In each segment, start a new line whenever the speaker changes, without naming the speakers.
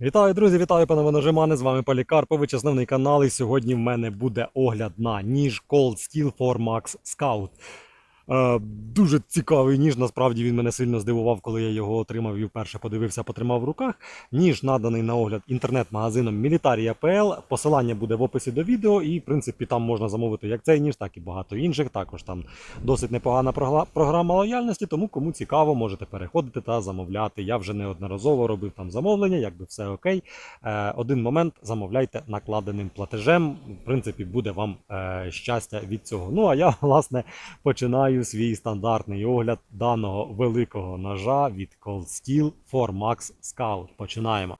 Вітаю, друзі! Вітаю, пане Воножимане, З вами Полікарпович, основний канал. І сьогодні в мене буде огляд на ніж Cold Steel Formax Scout. Е, дуже цікавий ніж. Насправді він мене сильно здивував, коли я його отримав і вперше подивився, потримав в руках. Ніж наданий на огляд інтернет-магазином Militaria.pl. Посилання буде в описі до відео, і в принципі там можна замовити як цей ніж, так і багато інших. Також там досить непогана програма лояльності, тому кому цікаво, можете переходити та замовляти. Я вже неодноразово робив там замовлення, якби все окей. Е, один момент замовляйте накладеним платежем. В принципі, буде вам е, щастя від цього. Ну а я власне починаю свій стандартний огляд даного великого ножа від Cold Steel Formax Scout. Починаємо.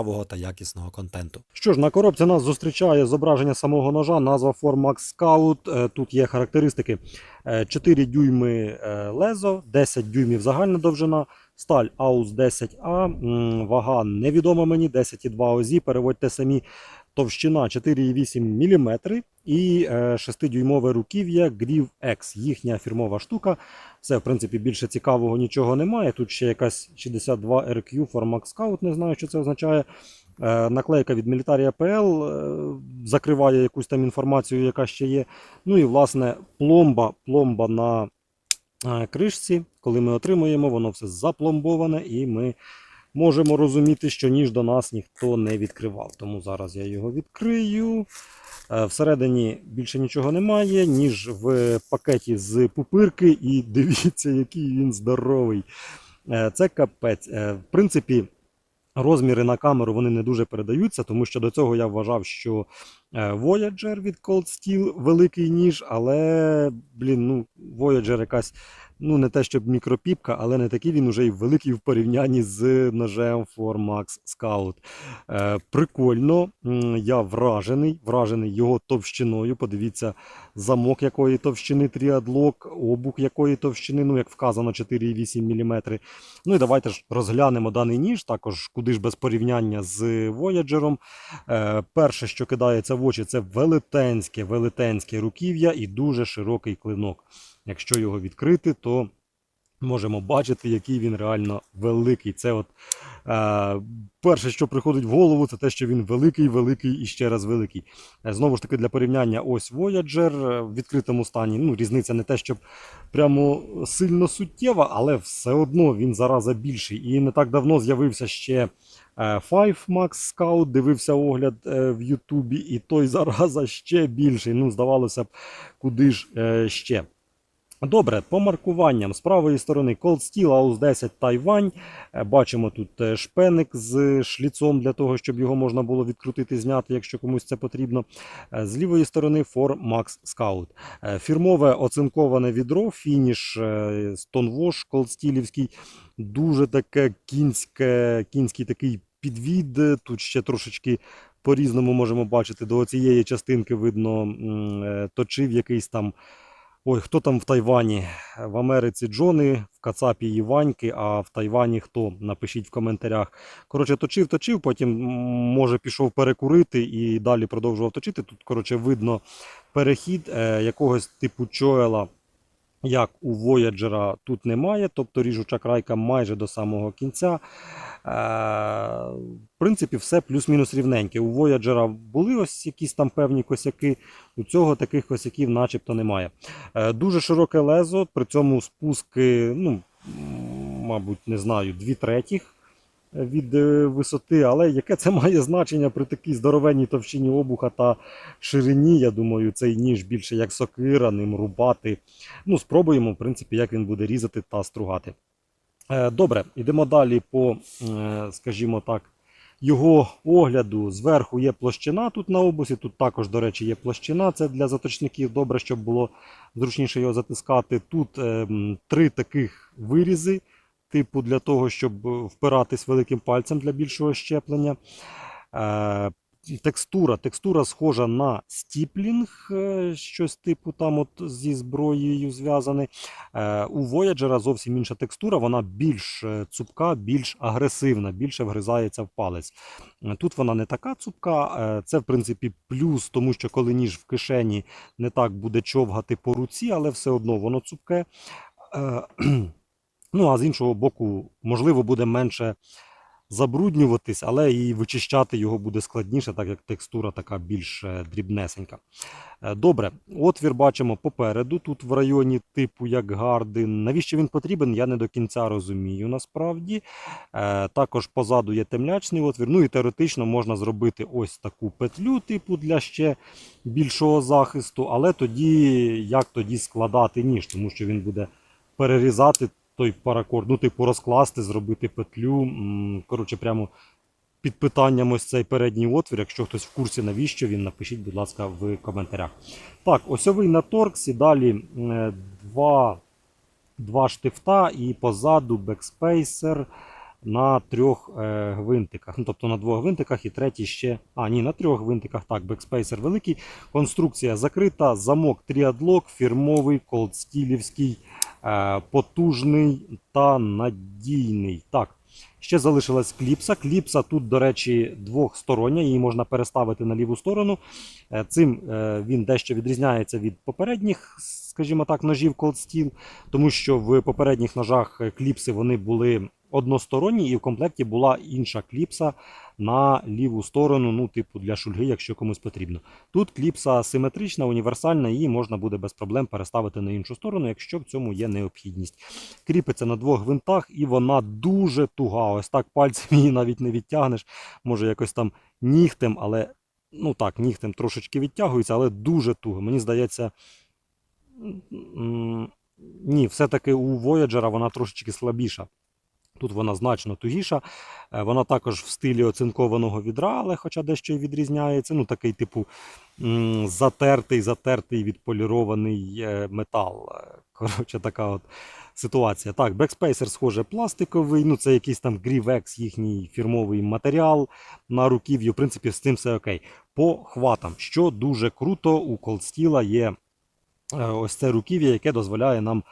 цікавого та якісного контенту. Що ж, на коробці нас зустрічає зображення самого ножа, назва Formax Scout. Е, Тут є характеристики: Е, 4 дюйми е, лезо, 10 дюймів загальна довжина. Сталь AUS 10А, вага невідома мені, 10,2 ОЗІ, переводьте самі. Товщина 4,8 мм і е, 6-дюймове руків'я Grieve X, їхня фірмова штука. Все, в принципі, більше цікавого нічого немає. Тут ще якась 62 RQ Formax Scout, не знаю, що це означає. Е, Наклейка від Militaria.pl е, закриває якусь там інформацію, яка ще є. Ну і власне пломба, пломба на е, кришці. Коли ми отримуємо, воно все запломбоване, і ми можемо розуміти, що ніж до нас ніхто не відкривав. Тому зараз я його відкрию. Е, Всередині більше нічого немає, ніж в пакеті з пупирки, і дивіться, який він здоровий. Е, Це капець. Е, В принципі, розміри на камеру вони не дуже передаються, тому що до цього я вважав, що Voyager від Cold Steel великий ніж, але, блін, ну, Voyager якась, ну не те щоб мікропіпка, але не такий він уже й великий в порівнянні з ножем Formax Scout. Е, прикольно, я вражений, вражений його товщиною. Подивіться, замок якої товщини тріадлок, обух якої товщини, ну як вказано, 4,8 мм. Ну і давайте ж розглянемо даний ніж, також куди ж без порівняння з Voyager. Е, перше, що кидається в очі, це велетенське, велетенське руків'я і дуже широкий клинок. Якщо його відкрити, то можемо бачити, який він реально великий. Це от е, перше, що приходить в голову, це те, що він великий, великий і ще раз великий. Е, Знову ж таки, для порівняння, ось Voyager е, в відкритому стані. Ну, різниця не те, щоб прямо сильно суттєва, але все одно він зараза більший. І не так давно з'явився ще. е, Five Max Scout, дивився огляд в Ютубі, і той зараза ще більший. Ну, здавалося б, куди ж ще. Добре, по маркуванням з правої сторони Cold Steel AUS 10 Тайвань. Е, Бачимо тут е, шпеник з шліцом для того, щоб його можна було відкрутити, зняти, якщо комусь це потрібно. Е, З лівої сторони For Max Scout. Фірмове оцинковане відро, фініш Stonewash Cold Steelівський. Дуже таке кінське, кінський такий підвід. Тут ще трошечки по-різному можемо бачити. До цієї частинки видно точив якийсь там. Ой, хто там в Тайвані? В Америці Джони, в Кацапі Іваньки, а в Тайвані хто? Напишіть в коментарях. Коротше, точив, точив, потім може пішов перекурити і далі продовжував точити. Тут, коротше, видно перехід е, якогось типу чоела, як у Voyager тут немає, тобто ріжуча крайка майже до самого кінця. Е, в принципі, все плюс-мінус рівненьке. У Voyager були ось якісь там певні косяки, у цього таких косяків начебто немає. Е, Дуже широке лезо, при цьому спуски, ну, мабуть, не знаю, дві третіх від е, висоти, але яке це має значення при такій здоровенній товщині обуха та ширині, я думаю, цей ніж більше як сокира, ним рубати. Ну, спробуємо, в принципі, як він буде різати та стругати. Е, Добре, йдемо далі по, е, скажімо так, його огляду. Зверху є площина тут на обусі. Тут також, до речі, є площина. Це для заточників. Добре, щоб було зручніше його затискати. Тут е, три таких вирізи, типу для того, щоб е, впиратись великим пальцем для більшого щеплення. Е, Текстура, текстура схожа на стіплінг, е, щось типу там от зі зброєю зв'язане. У Voyager зовсім інша текстура, вона більш цупка, більш агресивна, більше вгризається в палець. Тут вона не така цупка, це в принципі плюс, тому що коли ніж в кишені не так буде човгати по руці, але все одно воно цупке. Ну, а з іншого боку, можливо, буде менше забруднюватись, але і вичищати його буде складніше, так як текстура така більш е, дрібнесенька. Е, Добре, отвір бачимо попереду, тут в районі типу як гардин. Навіщо він потрібен, я не до кінця розумію насправді. Е, Також позаду є темлячний отвір. Ну і теоретично можна зробити ось таку петлю, типу для ще більшого захисту, але тоді як тоді складати ніж, тому що він буде перерізати той паракорд, ну, типу, розкласти, зробити петлю. Коротше, прямо під питанням ось цей передній отвір. Якщо хтось в курсі, навіщо він, напишіть, будь ласка, в коментарях. Так, осьовий на торксі, далі е, два, два штифта і позаду бекспейсер на трьох е, гвинтиках. Ну, тобто на двох гвинтиках і третій ще. А, ні, на трьох гвинтиках. Так, бекспейсер великий. Конструкція закрита, замок тріадлок, фірмовий, колдстілівський, потужний та надійний. Так, ще залишилась кліпса. Кліпса тут, до речі, двохстороння, її можна переставити на ліву сторону. Е, Цим е, він дещо відрізняється від попередніх, скажімо так, ножів Cold Steel, тому що в попередніх ножах е, кліпси вони були односторонні, і в комплекті була інша кліпса на ліву сторону, ну, типу для шульги, якщо комусь потрібно. Тут кліпса симетрична, універсальна, її можна буде без проблем переставити на іншу сторону, якщо в цьому є необхідність. Кріпиться на двох гвинтах, і вона дуже туга. Ось так пальцем її навіть не відтягнеш. Може якось там нігтем, але ну так, нігтем трошечки відтягується, але дуже туго. Мені здається. Ні, все-таки у Voyager вона трошечки слабіша. Тут вона значно тугіша. Е, Вона також в стилі оцинкованого відра, але хоча дещо і відрізняється. Ну, такий, типу, затертий, затертий, відполірований е, метал. Е, Коротше, така от ситуація. Так, бекспейсер, схоже, пластиковий. Ну, це якийсь там Grievex, їхній фірмовий матеріал на руків'ю. В принципі, з цим все окей. По хватам, що дуже круто, у Steel є ось це руків'я, яке дозволяє нам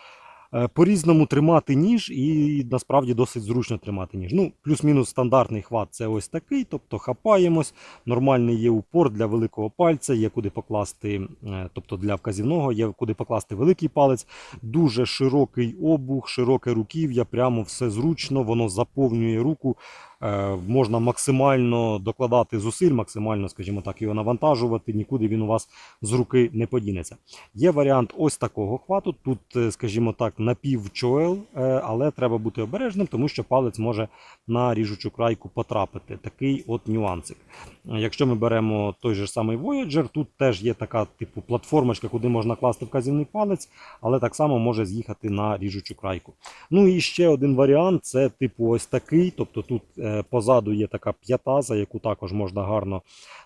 по-різному тримати ніж, і насправді досить зручно тримати ніж. Ну, плюс-мінус стандартний хват це ось такий, тобто хапаємось. Нормальний є упор для великого пальця, є куди покласти, е, тобто для вказівного, є куди покласти великий палець. Дуже широкий обух, широке руків'я, прямо все зручно, воно заповнює руку. Е, Можна максимально докладати зусиль, максимально, скажімо так, його навантажувати, нікуди він у вас з руки не подінеться. Є варіант ось такого хвату. Тут, е, скажімо так, напівчоел, е, але треба бути обережним, тому що палець може на ріжучу крайку потрапити. Такий от нюансик. Якщо ми беремо той же самий Voyager, тут теж є така типу платформочка, куди можна класти вказівний палець, але так само може з'їхати на ріжучу крайку. Ну і ще один варіант це типу ось такий. Тобто тут позаду є така п'ята, за яку також можна гарно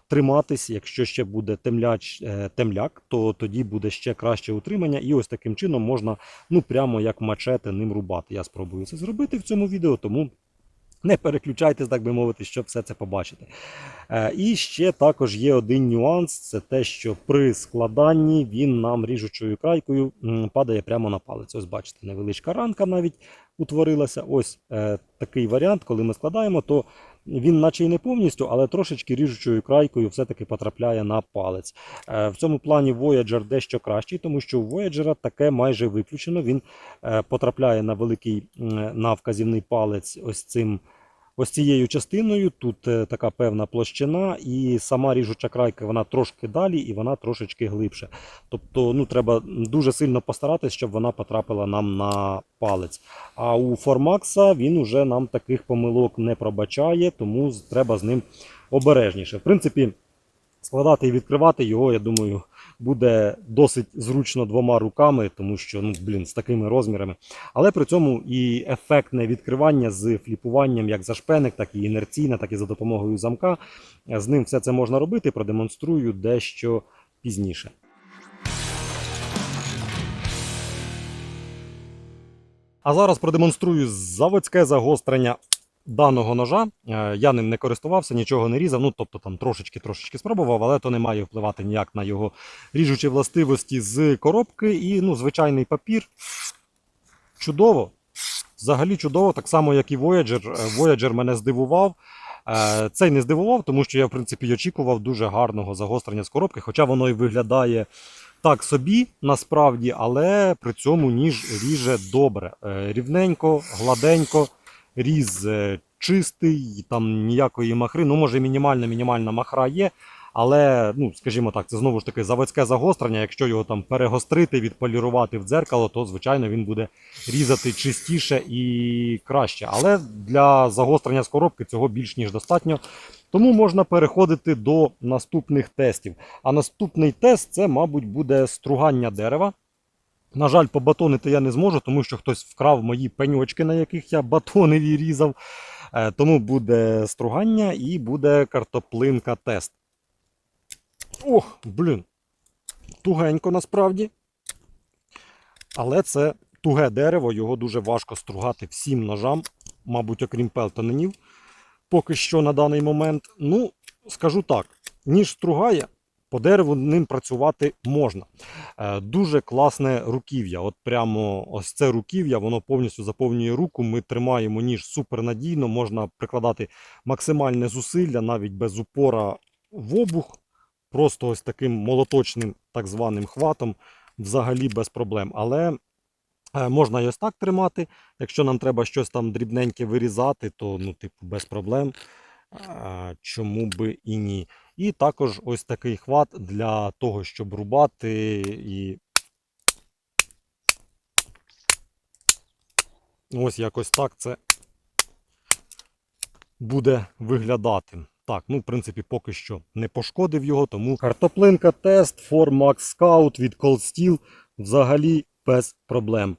триматись. Якщо ще буде темляч, е, темляк, то тоді буде ще краще утримання. І ось таким чином можна ну прямо як мачете ним рубати. Я спробую це зробити в цьому відео, тому. Не переключайтесь, так би мовити, щоб все це побачити. Е, І ще також є один нюанс: це те, що при складанні він нам ріжучою крайкою падає прямо на палець. Ось бачите, невеличка ранка навіть утворилася. Ось е, такий варіант, коли ми складаємо, то він, наче й не повністю, але трошечки ріжучою крайкою все-таки потрапляє на палець. Е, В цьому плані Voyager дещо кращий, тому що у Voyager таке майже виключено. Він е, потрапляє на великий на вказівний палець ось цим. Ось цією частиною тут е, така певна площина, і сама ріжуча крайка вона трошки далі і вона трошечки глибше. Тобто ну, треба дуже сильно постаратись, щоб вона потрапила нам на палець. А у Формакса він уже нам таких помилок не пробачає, тому треба з ним обережніше. В принципі, складати і відкривати його, я думаю, буде досить зручно двома руками, тому що, ну, блін, з такими розмірами. Але при цьому і ефектне відкривання з фліпуванням як за шпеник, так і інерційне, так і за допомогою замка. З ним все це можна робити, продемонструю дещо пізніше. А зараз продемонструю заводське загострення даного ножа е, я ним не користувався, нічого не різав. Ну, тобто там трошечки-трошечки спробував, але то не має впливати ніяк на його ріжучі властивості з коробки. І ну, звичайний папір. Чудово. Взагалі чудово, так само, як і Voyager. Е, Voyager мене здивував. Е, Цей не здивував, тому що я, в принципі, очікував дуже гарного загострення з коробки, хоча воно і виглядає так собі насправді, але при цьому ніж ріже добре. Рівненько, гладенько, різ е, чистий, там ніякої махри. Ну, може, мінімальна мінімальна махра є. Але, ну, скажімо так, це знову ж таки заводське загострення. Якщо його там перегострити, відполірувати в дзеркало, то звичайно він буде різати чистіше і краще. Але для загострення з коробки цього більш ніж достатньо. Тому можна переходити до наступних тестів. А наступний тест це, мабуть, буде стругання дерева. На жаль, побатонити я не зможу, тому що хтось вкрав мої пеньочки, на яких я батонові різав. Е, Тому буде стругання і буде картоплинка тест. Ох, блін. Тугенько насправді. Але це туге дерево, його дуже важко стругати всім ножам, мабуть, окрім пелтоненів. Поки що на даний момент. Ну, скажу так, ніж стругає, по дереву ним працювати можна. Е, Дуже класне руків'я. От прямо ось це руків'я, воно повністю заповнює руку. Ми тримаємо ніж супернадійно, можна прикладати максимальне зусилля навіть без упора в обух. Просто ось таким молоточним так званим хватом, взагалі без проблем. Але е, можна і ось так тримати. Якщо нам треба щось там дрібненьке вирізати, то ну, типу, без проблем. Е, Чому би і ні. І також ось такий хват для того, щоб рубати і. Ось якось так це буде виглядати. Так, ну, в принципі, поки що не пошкодив його, тому картоплинка тест Formax Scout від Cold Steel взагалі без проблем.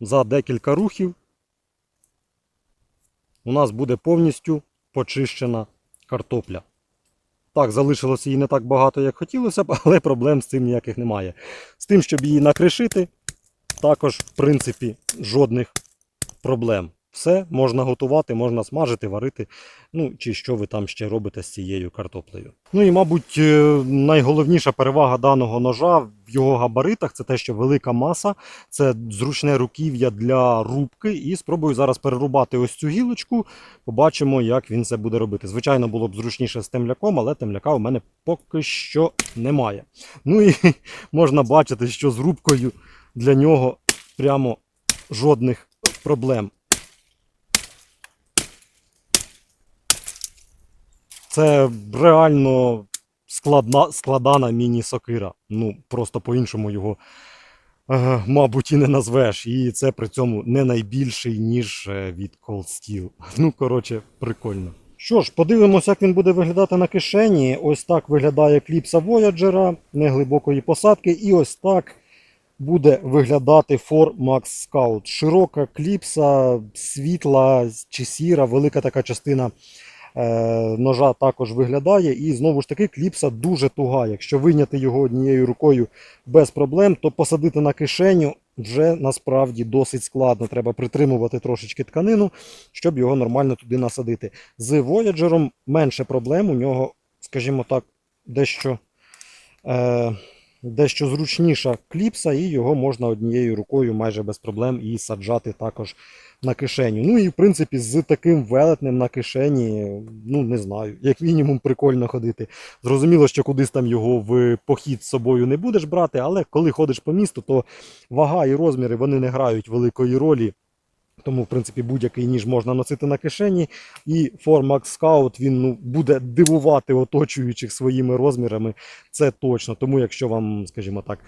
За декілька рухів у нас буде повністю почищена картопля. Так, залишилося її не так багато, як хотілося б, але проблем з цим ніяких немає. З тим, щоб її накришити, також, в принципі, жодних проблем. Все можна готувати, можна смажити, варити, ну чи що ви там ще робите з цією картоплею. Ну і, мабуть, е, найголовніша перевага даного ножа в його габаритах це те, що велика маса, це зручне руків'я для рубки. І спробую зараз перерубати ось цю гілочку. Побачимо, як він це буде робити. Звичайно, було б зручніше з темляком, але темляка у мене поки що немає. Ну і можна бачити, що з рубкою для нього прямо жодних проблем. Це реально складна, складана міні-сокира. Ну, просто по-іншому його, е, мабуть, і не назвеш. І це при цьому не найбільший, ніж е, від Cold Steel. Ну, коротше, прикольно. Що ж, подивимося, як він буде виглядати на кишені. Ось так виглядає кліпса Voyager неглибокої посадки. І ось так буде виглядати For Max Scout. Широка кліпса, світла чи сіра, велика така частина ножа також виглядає. І знову ж таки, кліпса дуже туга. Якщо вийняти його однією рукою без проблем, то посадити на кишеню вже насправді досить складно. Треба притримувати трошечки тканину, щоб його нормально туди насадити. З Voyager менше проблем. У нього, скажімо так, дещо. Е, дещо зручніша кліпса, і його можна однією рукою майже без проблем і саджати також на кишеню. Ну і в принципі з таким велетнем на кишені, ну не знаю, як мінімум прикольно ходити. Зрозуміло, що кудись там його в похід з собою не будеш брати, але коли ходиш по місту, то вага і розміри вони не грають великої ролі. Тому, в принципі, будь-який ніж можна носити на кишені. І Formax Scout він ну, буде дивувати оточуючих своїми розмірами. Це точно. Тому, якщо вам, скажімо так,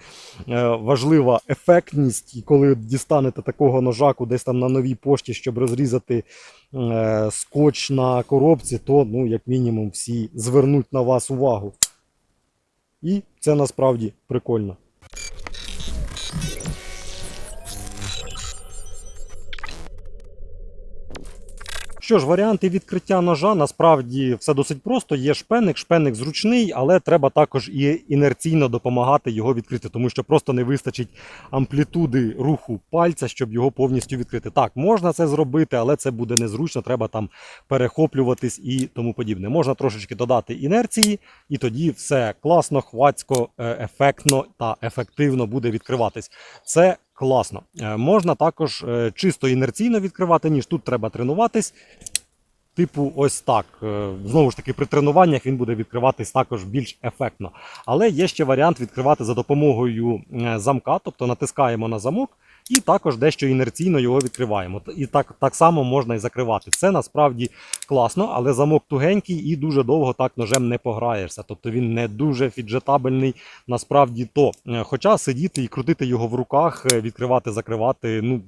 е, важлива ефектність, і коли дістанете такого ножа десь там на новій пошті, щоб розрізати е, скотч на коробці, то, ну, як мінімум, всі звернуть на вас увагу. І це насправді прикольно. Що ж, варіанти відкриття ножа насправді все досить просто. Є шпеник, шпеник зручний, але треба також і інерційно допомагати його відкрити, тому що просто не вистачить амплітуди руху пальця, щоб його повністю відкрити. Так, можна це зробити, але це буде незручно, треба там перехоплюватись і тому подібне. Можна трошечки додати інерції, і тоді все класно, хвацько, е, ефектно та ефективно буде відкриватись. Це класно. Е, Можна також е, чисто інерційно відкривати, ніж тут треба тренуватись. Типу, ось так. Е, Знову ж таки, при тренуваннях він буде відкриватись також більш ефектно. Але є ще варіант відкривати за допомогою замка, тобто натискаємо на замок і також дещо інерційно його відкриваємо. І так, так само можна і закривати. Це насправді класно, але замок тугенький і дуже довго так ножем не пограєшся. Тобто він не дуже фіджетабельний насправді то. Е, Хоча сидіти і крутити його в руках, е, відкривати, закривати, ну.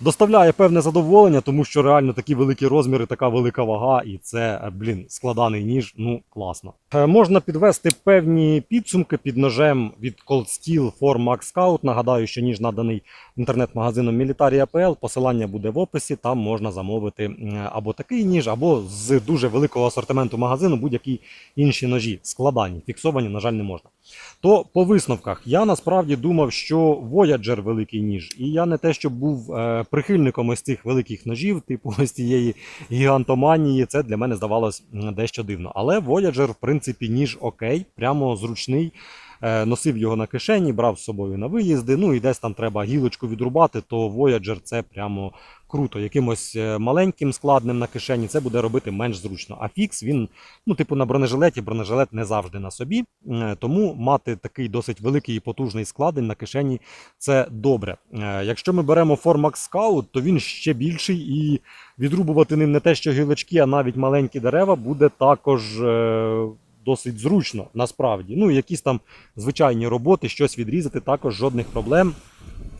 Доставляє певне задоволення, тому що реально такі великі розміри, така велика вага, і це, е, блін, складаний ніж, ну класно. Е, Можна підвести певні підсумки під ножем від Cold Steel for Max Scout. Нагадаю, що ніж наданий інтернет-магазином Military.pl. Посилання буде в описі. Там можна замовити або такий ніж, або з дуже великого асортименту магазину будь-які інші ножі. Складані, фіксовані, на жаль, не можна. То по висновках я насправді думав, що Voyager великий ніж, і я не те, що був е, прихильником ось цих великих ножів, типу ось цієї гігантоманії. Це для мене здавалось дещо дивно. Але Voyager, в принципі, ніж окей, прямо зручний. Е, Носив його на кишені, брав з собою на виїзди. Ну і десь там треба гілочку відрубати, то Voyager це прямо круто. Якимось е, маленьким складним на кишені це буде робити менш зручно. А фікс він, ну, типу, на бронежилеті, бронежилет не завжди на собі. Е, Тому мати такий досить великий і потужний складень на кишені це добре. Якщо ми беремо Formax Scout, то він ще більший і відрубувати ним не те, що гілочки, а навіть маленькі дерева буде також. Досить зручно насправді. Ну, якісь там звичайні роботи, щось відрізати, також жодних проблем.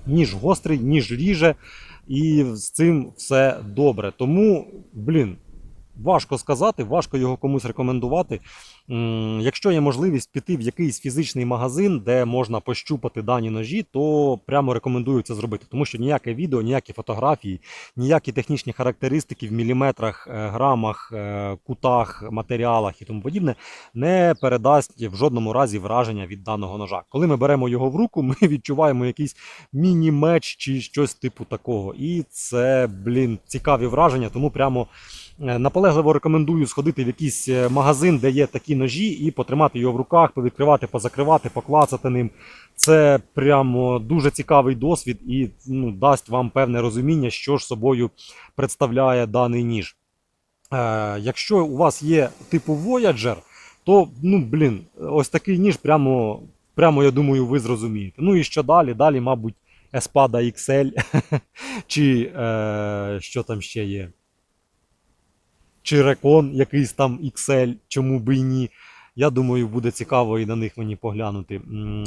Ніж гострий, ніж ріже, і з цим все добре. Тому, блін, важко сказати, важко його комусь рекомендувати. Якщо є можливість піти в якийсь фізичний магазин, де можна пощупати дані ножі, то прямо рекомендую це зробити, тому що ніяке відео, ніякі фотографії, ніякі технічні характеристики в міліметрах, е, грамах, е, кутах, матеріалах і тому подібне не передасть в жодному разі враження від даного ножа. Коли ми беремо його в руку, ми відчуваємо якийсь міні-меч чи щось типу такого. І це, блін, цікаві враження, тому прямо. Е, Наполегливо рекомендую сходити в якийсь е, магазин, де є такі ножі, і потримати його в руках, повідкривати, позакривати, поклацати ним. Це прямо дуже цікавий досвід і ну, дасть вам певне розуміння, що ж собою представляє даний ніж. Е, якщо у вас є типу Voyager, то ну, блін, ось такий ніж прямо, прямо, я думаю, ви зрозумієте. Ну і що далі? Далі, мабуть, Espada XL, чи е, що там ще є чи рекон якийсь там XL, чому би і ні. Я думаю, буде цікаво і на них мені поглянути.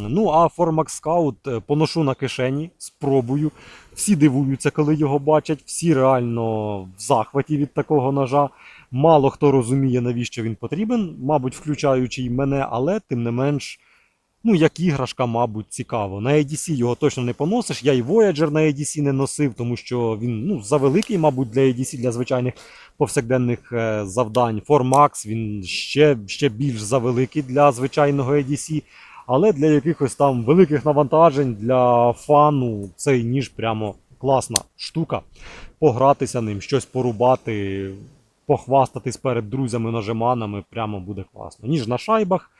Ну, а Formax Scout е, поношу на кишені, спробую. Всі дивуються, коли його бачать, всі реально в захваті від такого ножа. Мало хто розуміє, навіщо він потрібен, мабуть, включаючи й мене, але тим не менш. Ну, як іграшка, мабуть, цікаво. На ADC його точно не поносиш. Я і Voyager на ADC не носив, тому що він ну, завеликий, мабуть, для ADC, для звичайних повсякденних е, завдань. Formax він ще, ще більш завеликий для звичайного ADC. Але для якихось там великих навантажень, для фану, цей ніж прямо класна штука. Погратися ним, щось порубати, похвастатись перед друзями-нажиманами, прямо буде класно. Ніж на шайбах.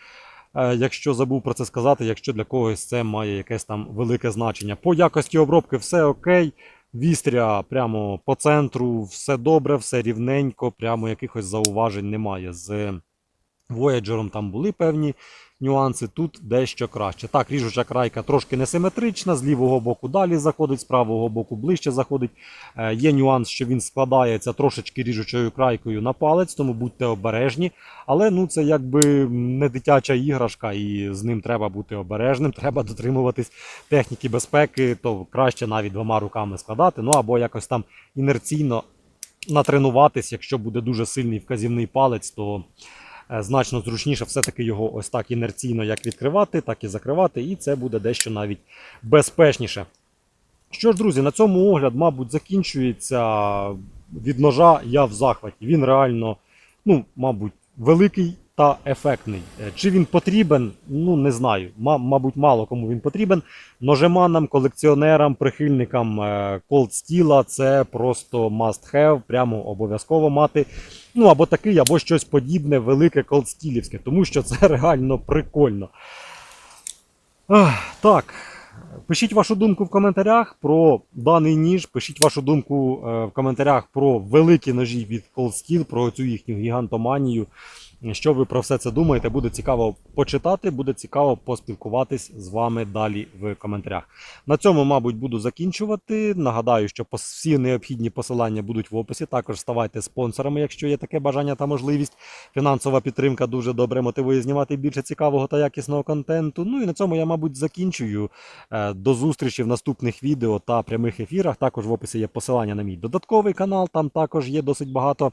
Е, Якщо забув про це сказати, якщо для когось це має якесь там велике значення. По якості обробки все окей. Вістря прямо по центру, все добре, все рівненько, прямо якихось зауважень немає. З Voyager там були певні нюанси, тут дещо краще. Так, ріжуча крайка трошки несиметрична, з лівого боку далі заходить, з правого боку ближче заходить. Е, Є нюанс, що він складається трошечки ріжучою крайкою на палець, тому будьте обережні. Але ну це якби не дитяча іграшка, і з ним треба бути обережним, треба дотримуватись техніки безпеки, то краще навіть двома руками складати, ну або якось там інерційно натренуватись, якщо буде дуже сильний вказівний палець, то значно зручніше все-таки його ось так інерційно як відкривати, так і закривати, і це буде дещо навіть безпечніше. Що ж, друзі, на цьому огляд, мабуть, закінчується. від ножа я в захваті. Він реально, ну, мабуть, великий та ефектний. Е, Чи він потрібен? Ну, не знаю. Мабуть, мало кому він потрібен. Ножеманам, колекціонерам, прихильникам е, Cold Steel це просто must have, прямо обов'язково мати. Ну, або такий, або щось подібне, велике колдстілівське, тому що це реально прикольно. Так. Пишіть вашу думку в коментарях про даний ніж. Пишіть вашу думку е, в коментарях про великі ножі від Cold Steel, про цю їхню гігантоманію. Що ви про все це думаєте? Буде цікаво почитати, буде цікаво поспілкуватись з вами далі в коментарях. На цьому, мабуть, буду закінчувати. Нагадаю, що всі необхідні посилання будуть в описі. Також ставайте спонсорами, якщо є таке бажання та можливість. Фінансова підтримка дуже добре мотивує знімати більше цікавого та якісного контенту. Ну і на цьому я, мабуть, закінчую. Е, До зустрічі в наступних відео та прямих ефірах. Також в описі є посилання на мій додатковий канал. Там також є досить багато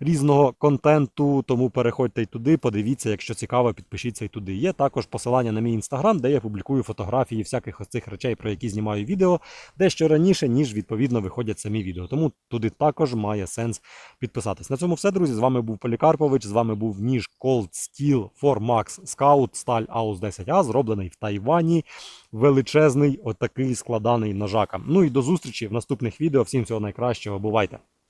різного контенту. Тому переходьте й туди, подивіться, якщо цікаво, підпишіться і туди. Є також посилання на мій інстаграм, де я публікую фотографії всяких ось цих речей, про які знімаю відео, дещо раніше, ніж відповідно виходять самі відео. Тому туди також має сенс підписатись. На цьому все, друзі. З вами був Полікарпович. З вами був ніж Cold Steel 4 Max Scout сталь AUS 10A, зроблений в Тайвані. Величезний, отакий складаний ножака. Ну і до зустрічі в наступних відео. Всім всього найкращого. Бувайте!